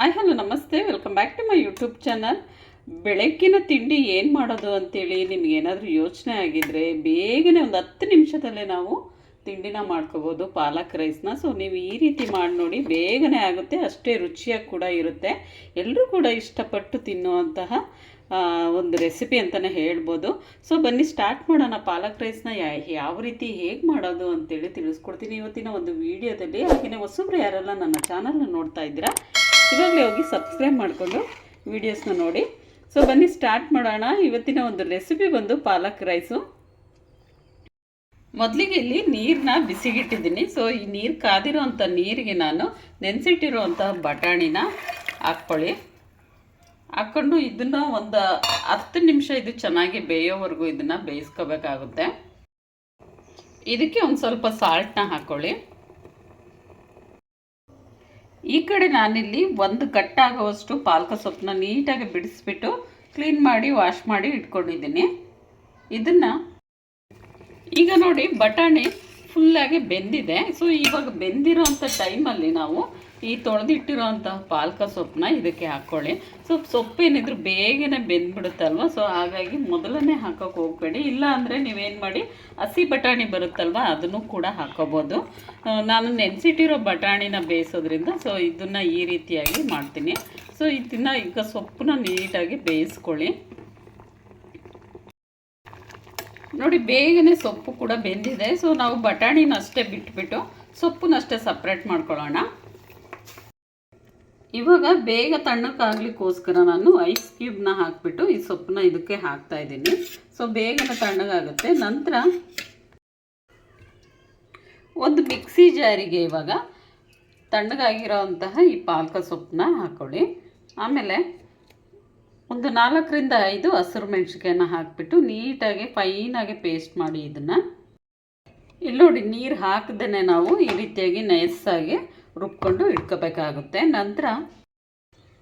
Hi hello ನಮಸ್ತೆ. Welcome back to my YouTube channel ಬೆಳಗ್ಗಿನ ತಿಂಡಿ ಏನು ಮಾಡೋದು ಅಂತೇಳಿ ನಿಮ್ಗೆ ಏನಾದರೂ ಯೋಚನೆ ಆಗಿದ್ರೆ ಬೇಗನೆ ಒಂದು ಹತ್ತು ನಿಮಿಷದಲ್ಲೇ ನಾವು ತಿಂಡಿನ ಮಾಡ್ಕೋಬೋದು, ಪಾಲಕ್ ರೈಸ್ನ. ಸೊ ನೀವು ಈ ರೀತಿ ಮಾಡಿ ನೋಡಿ ಬೇಗನೆ ಆಗುತ್ತೆ, ಅಷ್ಟೇ ರುಚಿಯಾಗಿ ಕೂಡ ಇರುತ್ತೆ. ಎಲ್ಲರೂ ಕೂಡ ಇಷ್ಟಪಟ್ಟು ತಿನ್ನುವಂತಹ ಒಂದು ರೆಸಿಪಿ ಅಂತಲೇ ಹೇಳ್ಬೋದು. ಸೊ ಬನ್ನಿ ಸ್ಟಾರ್ಟ್ ಮಾಡೋಣ. ಪಾಲಕ್ ರೈಸ್ನ ಯಾವ ರೀತಿ ಹೇಗೆ ಮಾಡೋದು ಅಂತೇಳಿ ತಿಳಿಸ್ಕೊಡ್ತೀನಿ. ಇವತ್ತಿನ ಒಂದು ವಿಡಿಯೋದಲ್ಲಿ ಹಾಗೆಯೇ ಹೊಸಬ್ರು ಯಾರೆಲ್ಲ ನನ್ನ ಚಾನಲ್ನ ನೋಡ್ತಾ ಇದ್ದೀರಾ ಇವಾಗಲೇ ಹೋಗಿ ಸಬ್ಸ್ಕ್ರೈಬ್ ಮಾಡಿಕೊಂಡು ವೀಡಿಯೋಸ್ನ ನೋಡಿ. ಸೊ ಬನ್ನಿ ಸ್ಟಾರ್ಟ್ ಮಾಡೋಣ. ಇವತ್ತಿನ ಒಂದು ರೆಸಿಪಿ ಬಂದು ಪಾಲಕ್ ರೈಸು ಮೊದಲಿಗೆ ಇಲ್ಲಿ ನೀರನ್ನ ಬಿಸಿಗಿಟ್ಟಿದ್ದೀನಿ. ಸೊ ಈ ನೀರು ಕಾದಿರೋ ಅಂಥ ನೀರಿಗೆ ನಾನು ನೆನೆಸಿಟ್ಟಿರೋ ಅಂಥ ಬಟಾಣಿನ ಹಾಕ್ಕೊಳ್ಳಿ. ಹಾಕ್ಕೊಂಡು ಇದನ್ನು ಒಂದು ಹತ್ತು ನಿಮಿಷ ಇದು ಚೆನ್ನಾಗಿ ಬೇಯೋವರೆಗೂ ಇದನ್ನು ಬೇಯಿಸ್ಕೋಬೇಕಾಗುತ್ತೆ. ಇದಕ್ಕೆ ಒಂದು ಸ್ವಲ್ಪ ಸಾಲ್ಟನ್ನ ಹಾಕ್ಕೊಳ್ಳಿ. ಈ ಕಡೆ ನಾನಿಲ್ಲಿ ಒಂದು ಕಟ್ಟಾಗುವಷ್ಟು ಪಾಲಕ ಸೊಪ್ಪನ್ನ ನೀಟಾಗಿ ಬಿಡಿಸ್ಬಿಟ್ಟು ಕ್ಲೀನ್ ಮಾಡಿ ವಾಶ್ ಮಾಡಿ ಇಟ್ಕೊಂಡಿದ್ದೀನಿ. ಇದನ್ನು ಈಗ ನೋಡಿ ಬಟಾಣಿ ಫುಲ್ಲಾಗಿ ಬೆಂದಿದೆ. ಸೊ ಇವಾಗ ಅಂಥ ಟೈಮಲ್ಲಿ ನಾವು ಈ ತೊಳೆದಿಟ್ಟಿರೋಂಥ ಪಾಲಕ ಸೊಪ್ಪನ್ನ ಇದಕ್ಕೆ ಹಾಕ್ಕೊಳ್ಳಿ ಸೊ ಸೊಪ್ಪೇನಿದ್ರು ಬೇಗನೆ ಬೆಂದ್ಬಿಡುತ್ತಲ್ವ? ಸೊ ಹಾಗಾಗಿ ಮೊದಲನೇ ಹಾಕೋಕೆ ಹೋಗಬೇಡಿ. ಇಲ್ಲ ಅಂದರೆ ನೀವೇನು ಮಾಡಿ, ಹಸಿ ಬಟಾಣಿ ಬರುತ್ತಲ್ವ, ಅದನ್ನು ಕೂಡ ಹಾಕೋಬೋದು. ನಾನು ನೆನೆಸಿಟ್ಟಿರೋ ಬಟಾಣಿನ ಬೇಯಿಸೋದ್ರಿಂದ ಸೊ ಇದನ್ನು ಈ ರೀತಿಯಾಗಿ ಮಾಡ್ತೀನಿ. ಸೊ ಇದನ್ನು ಈಗ ಸೊಪ್ಪನ್ನ ನೀಟಾಗಿ ಬೇಯಿಸ್ಕೊಳ್ಳಿ. ನೋಡಿ, ಬೇಗನೆ ಸೊಪ್ಪು ಕೂಡ ಬೆಂದಿದೆ. ಸೊ ನಾವು ಬಟಾಣಿನ ಅಷ್ಟೇ ಬಿಟ್ಬಿಟ್ಟು ಸೊಪ್ಪನ್ನಷ್ಟೇ ಸಪ್ರೇಟ್ ಮಾಡ್ಕೊಳ್ಳೋಣ. ಇವಾಗ ಬೇಗ ತಣ್ಣಕ್ಕಾಗ್ಲಿಕ್ಕೋಸ್ಕರ ನಾನು ಐಸ್ ಕ್ಯೂಬ್ನ ಹಾಕಿಬಿಟ್ಟು ಈ ಸೊಪ್ಪನ್ನ ಇದಕ್ಕೆ ಹಾಕ್ತಾ ಇದ್ದೀನಿ. ಸೊ ಬೇಗನೆ ತಣ್ಣಗಾಗುತ್ತೆ. ನಂತರ ಒಂದು ಮಿಕ್ಸಿ ಜಾರಿಗೆ ಇವಾಗ ತಣ್ಣಗಾಗಿರೋ ಅಂತಹ ಈ ಪಾಲಕ ಸೊಪ್ಪನ್ನ ಹಾಕ್ಕೊಳ್ಳಿ ಆಮೇಲೆ ಒಂದು ನಾಲ್ಕರಿಂದ ಐದು ಹಸಿರು ಮೆಣಸಿಕಾಯನ್ನ ಹಾಕಿಬಿಟ್ಟು ನೀಟಾಗಿ ಫೈನಾಗಿ ಪೇಸ್ಟ್ ಮಾಡಿ ಇದನ್ನು. ಇಲ್ಲಿ ನೋಡಿ, ನೀರು ಹಾಕದೇ ನಾವು ಈ ರೀತಿಯಾಗಿ ನೈಸಾಗಿ ರುಬ್ಕೊಂಡು ಇಟ್ಕೋಬೇಕಾಗುತ್ತೆ. ನಂತರ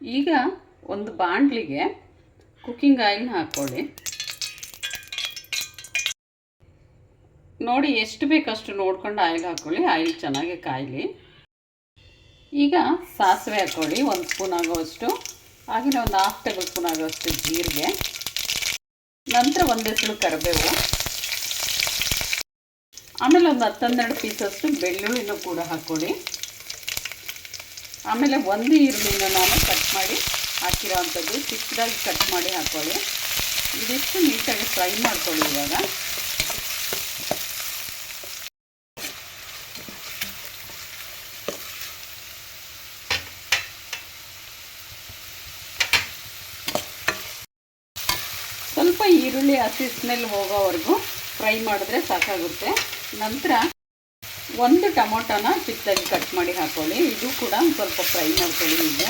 ಈಗ ಒಂದು ಬಾಣಲಿಗೆ ಕುಕ್ಕಿಂಗ್ ಆಯಿಲ್ನ ಹಾಕ್ಕೊಳ್ಳಿ ನೋಡಿ, ಎಷ್ಟು ಬೇಕಷ್ಟು ನೋಡ್ಕೊಂಡು ಆಯಿಲ್ ಹಾಕ್ಕೊಳ್ಳಿ ಆಯಿಲ್ ಚೆನ್ನಾಗಿ ಕಾಯಲಿ. ಈಗ ಸಾಸಿವೆ ಹಾಕ್ಕೊಳ್ಳಿ ಒಂದು ಸ್ಪೂನ್ ಆಗೋವಷ್ಟು. ಹಾಗೆಯೇ ಒಂದು ಹಾಫ್ ಟೇಬಲ್ ಸ್ಪೂನ್ ಆಗುವಷ್ಟು ಜೀರಿಗೆ, ನಂತರ ಒಂದೆಸಳು ಕರಿಬೇವು. ಆಮೇಲೆ ಒಂದು ಹತ್ತನ್ನೆರಡು ಪೀಸಷ್ಟು ಬೆಳ್ಳುಳ್ಳಿನೂ ಕೂಡ ಹಾಕ್ಕೊಳ್ಳಿ ಆಮೇಲೆ ಒಂದು ಈರುಳ್ಳಿನ ನಾನು ಕಟ್ ಮಾಡಿ ಹಾಕಿರೋ ಅಂಥದ್ದು, ಚಿಕ್ಕದಾಗಿ ಕಟ್ ಮಾಡಿ ಹಾಕ್ಕೊಳ್ಳಿ. ಇದಿಷ್ಟು ನೀಟಾಗಿ ಫ್ರೈ ಮಾಡ್ಕೊಳ್ಳಿ ಇವಾಗ ಸ್ವಲ್ಪ ಈರುಳ್ಳಿ ಹಸಿ ಸ್ಮೆಲ್ ಹೋಗೋವರೆಗೂ ಫ್ರೈ ಮಾಡಿದ್ರೆ ಸಾಕಾಗುತ್ತೆ. ನಂತರ ಒಂದು ಟೊಮೊಟೊನ ಚಿಕ್ಕದಾಗಿ ಕಟ್ ಮಾಡಿ ಹಾಕೊಳ್ಳಿ. ಇದು ಕೂಡ ಸ್ವಲ್ಪ ಫ್ರೈ ಮಾಡ್ಕೊಳ್ಳಿ ಹೀಗೆ.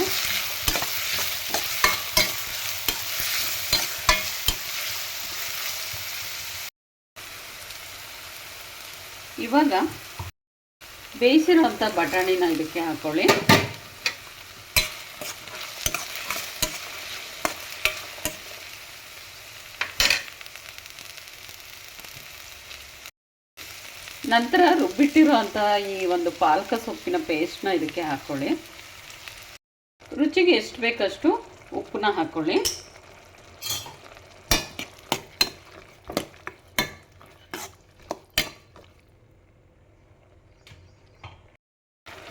ಇವಾಗ ಬೇಯಿಸಿರುವಂಥ ಬಟಾಣಿನ ಇದಕ್ಕೆ ಹಾಕೊಳ್ಳಿ. ನಂತರ ರುಬ್ಬಿಟ್ಟಿರುವಂತಹ ಈ ಒಂದು ಪಾಲಕ ಸೊಪ್ಪಿನ ಪೇಸ್ಟ್ನ ಇದಕ್ಕೆ ಹಾಕ್ಕೊಳ್ಳಿ ರುಚಿಗೆ ಎಷ್ಟು ಬೇಕಷ್ಟು ಉಪ್ಪನ್ನ ಹಾಕ್ಕೊಳ್ಳಿ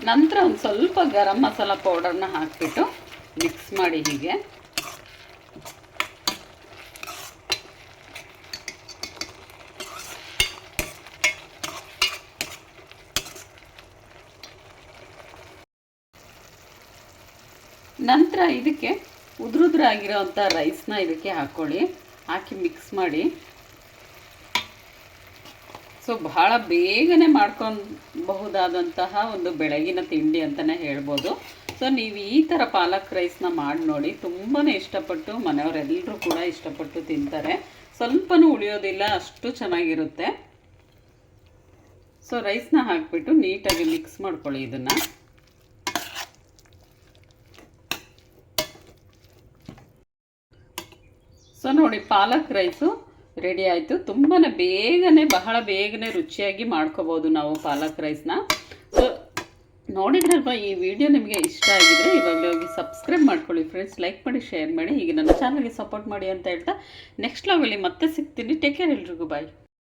ನಂತರ ಒಂದು ಸ್ವಲ್ಪ ಗರಂ ಮಸಾಲ ಪೌಡರ್ನ ಹಾಕಿಬಿಟ್ಟು ಮಿಕ್ಸ್ ಮಾಡಿ ಹೀಗೆ. ನಂತರ ಇದಕ್ಕೆ ಉದುರುದ್ರಾಗಿರೋವಂಥ ರೈಸ್ನ ಇದಕ್ಕೆ ಹಾಕ್ಕೊಳ್ಳಿ ಹಾಕಿ ಮಿಕ್ಸ್ ಮಾಡಿ. ಸೊ ಬಹಳ ಬೇಗನೆ ಮಾಡ್ಕೊಬಹುದಾದಂತಹ ಒಂದು ಬೆಳಗಿನ ತಿಂಡಿ ಅಂತಲೇ ಹೇಳ್ಬೋದು. ಸೊ ನೀವು ಈ ಥರ ಪಾಲಕ್ ರೈಸ್ನ ಮಾಡಿ ನೋಡಿ ತುಂಬಾ ಇಷ್ಟಪಟ್ಟು ಮನೆಯವರೆಲ್ಲರೂ ಕೂಡ ಇಷ್ಟಪಟ್ಟು ತಿಂತಾರೆ. ಸ್ವಲ್ಪನೂ ಉಳಿಯೋದಿಲ್ಲ, ಅಷ್ಟು ಚೆನ್ನಾಗಿರುತ್ತೆ. ಸೊ ರೈಸ್ನ ಹಾಕಿಬಿಟ್ಟು ನೀಟಾಗಿ ಮಿಕ್ಸ್ ಮಾಡ್ಕೊಳ್ಳಿ ಇದನ್ನು. ಸೊ ನೋಡಿ, ಪಾಲಕ್ ರೈಸು ರೆಡಿ ಆಯಿತು. ತುಂಬಾ ಬೇಗನೆ, ಬಹಳ ಬೇಗನೆ ರುಚಿಯಾಗಿ ಮಾಡ್ಕೋಬೋದು ನಾವು ಪಾಲಕ್ ರೈಸ್ನ. ಸೊ ನೋಡಿದ್ರಲ್ವ, ಈ ವಿಡಿಯೋ ನಿಮಗೆ ಇಷ್ಟ ಆಗಿದ್ರೆ ಇವಾಗಲೇ ಹೋಗಿ ಸಬ್ಸ್ಕ್ರೈಬ್ ಮಾಡ್ಕೊಳ್ಳಿ ಫ್ರೆಂಡ್ಸ್ ಲೈಕ್ ಮಾಡಿ ಶೇರ್ ಮಾಡಿ. ಹೀಗೆ ನನ್ನ ಚಾನಲ್ಗೆ ಸಪೋರ್ಟ್ ಮಾಡಿ ಅಂತ ಹೇಳ್ತಾ ನೆಕ್ಸ್ಟ್ ಲಾಗಲ್ಲಿ ಮತ್ತೆ ಸಿಗ್ತೀನಿ. ಟೇಕ್ ಕೇರ್ ಎಲ್ರಿಗೂ ಬಾಯ್